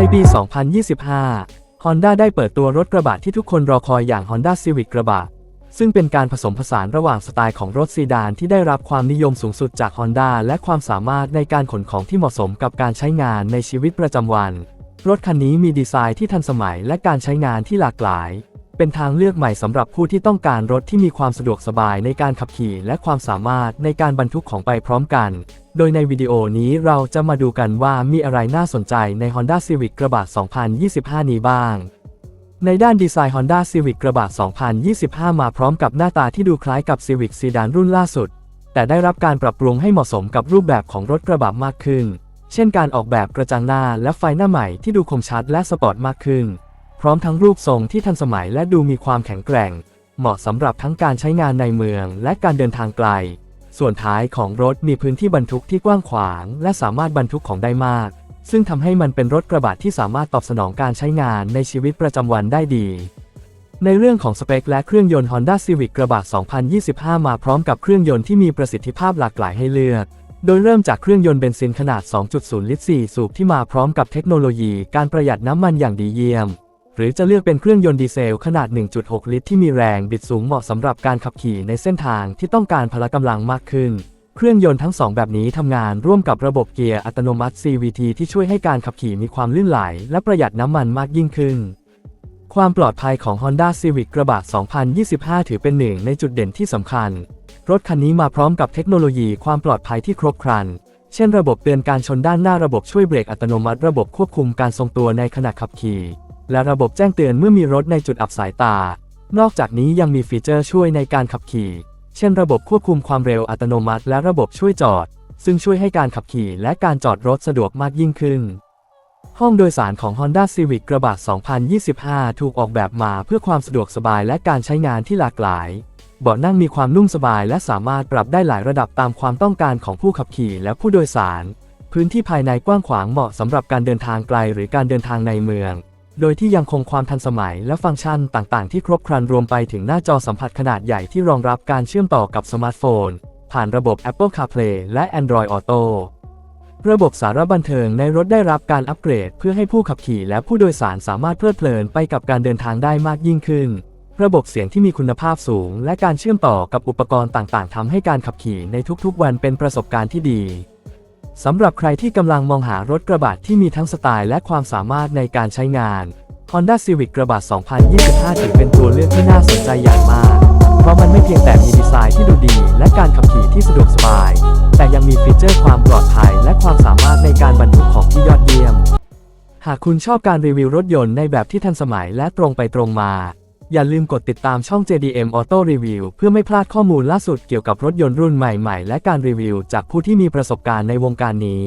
ในปี 2025 Honda ได้เปิดตัวรถกระบะที่ทุกคนรอคอยอย่าง Honda Civic กระบะ ซึ่งเป็นการผสมผสานระหว่างสไตล์ของรถซีดานที่ได้รับความนิยมสูงสุดจาก Honda และความสามารถในการขนของที่เหมาะสมกับการใช้งานในชีวิตประจำวัน รถคันนี้มีดีไซน์ที่ทันสมัยและการใช้งานที่หลากหลาย เป็นทางเลือกใหม่สำหรับผู้ที่ต้องการรถที่มีความสะดวกสบายในการขับขี่และความสามารถในการบรรทุกของไปพร้อมกัน โดยในวิดีโอนี้เราจะมาดูกันว่ามีอะไรน่าสนใจใน Honda Civic กระบะ 2025 นี้บ้าง ในด้านดีไซน์ Honda Civic กระบะ 2025 มาพร้อมกับหน้าตาที่ดูคล้ายกับ Civic Sedan รุ่นล่าสุด แต่ได้รับการปรับปรุงให้เหมาะสมกับรูปแบบของรถกระบะมากขึ้น เช่นการออกแบบกระจังหน้าและไฟหน้าใหม่ที่ดูคมชัดและสปอร์ตมากขึ้น พร้อมทั้งรูปทรงที่ทันสมัยและดูมีความแข็งแกร่ง เหมาะสำหรับทั้งการใช้งานในเมืองและการเดินทางไกล ส่วนท้ายของรถมีพื้นที่บรรทุกที่กว้างขวาง และสามารถบรรทุกของได้มาก ซึ่งทำให้มันเป็นรถกระบะที่สามารถตอบสนองการใช้งานในชีวิตประจำวันได้ดี ในเรื่องของสเปคและเครื่องยนต์ Honda Civic กระบะ 2025 มาพร้อมกับเครื่องยนต์ที่มีประสิทธิภาพหลากหลายให้เลือก โดยเริ่มจากเครื่องยนต์เบนซินขนาด 2.0 ลิตร 4 สูบที่มาพร้อมกับเทคโนโลยีการประหยัดน้ำมันอย่างดีเยี่ยม หรือจะเลือกเป็นเครื่องยนต์ดีเซลขนาด 1.6 ลิตรที่มีแรงบิดสูงเหมาะสำหรับการขับขี่ในเส้นทางที่ต้องการพละกำลังมากขึ้น เครื่องยนต์ทั้งสองแบบนี้ทำงานร่วมกับระบบเกียร์อัตโนมัติ CVT ที่ช่วยให้การขับขี่มีความลื่นไหล และประหยัดน้ำมันมากยิ่งขึ้น ความปลอดภัยของ Honda Civic กระบะ 2025 ถือเป็นหนึ่งในจุดเด่นที่สำคัญ รถคันนี้มาพร้อมกับเทคโนโลยีความปลอดภัยที่ครบครันเช่น ระบบเตือนการชนด้านหน้าระบบช่วยเบรกอัตโนมัติ ระบบควบคุมการทรงตัวในขณะขับขี่ และระบบแจ้งเตือนเมื่อมีรถในจุดอับสายตา นอกจากนี้ยังมีฟีเจอร์ช่วยในการขับขี่ เช่นระบบควบคุมความเร็วอัตโนมัติ และระบบช่วยจอด ซึ่งช่วยให้การขับขี่และการจอดรถสะดวกมากยิ่งขึ้น ห้องโดยสารของ Honda Civic กระบะ 2025 ถูกออกแบบมาเพื่อความสะดวกสบายและการใช้งานที่หลากหลายเบาะนั่งมีความนุ่มสบายและสามารถปรับได้หลายระดับตามความต้องการของผู้ขับขี่และผู้โดยสาร พื้นที่ภายในกว้างขวางเหมาะสำหรับการเดินทางไกลหรือการเดินทางในเมือง โดยที่ยังคงความทันสมัยและฟังก์ชันต่างๆ ที่ครบครันรวมไปถึงหน้าจอสัมผัสขนาดใหญ่ที่รองรับการเชื่อมต่อกับสมาร์ทโฟน ผ่านระบบ Apple CarPlay และ Android Auto ระบบสารบันเทิงในรถได้รับการอัปเกรด เพื่อให้ผู้ขับขี่และผู้โดยสารสามารถเพลิดเพลินไปกับการเดินทางได้มากยิ่งขึ้น ระบบเสียงที่มีคุณภาพสูง และการเชื่อมต่อกับอุปกรณ์ต่างๆทำให้การขับขี่ในทุกๆวันเป็นประสบการณ์ที่ดี สำหรับใครที่กำลังมองหารถกระบะที่มีทั้งสไตล์และความสามารถในการใช้งาน Honda Civic กระบะ 2025 ถือเป็นตัวเลือกที่น่าสนใจอย่างมาก เพราะมันไม่เพียงแต่มีดีไซน์ที่ดูดี และการขับขี่ที่สะดวกสบาย แต่ยังมีฟีเจอร์ความปลอดภัย และความสามารถในการบรรทุกของที่ยอดเยี่ยม หากคุณชอบการรีวิวรถยนต์ในแบบที่ทันสมัยและตรงไปตรงมา อย่าลืมกดติดตามช่อง JDM Auto Review เพื่อไม่พลาดข้อมูลล่าสุดเกี่ยวกับรถยนต์รุ่นใหม่ๆ และการรีวิวจากผู้ที่มีประสบการณ์ในวงการนี้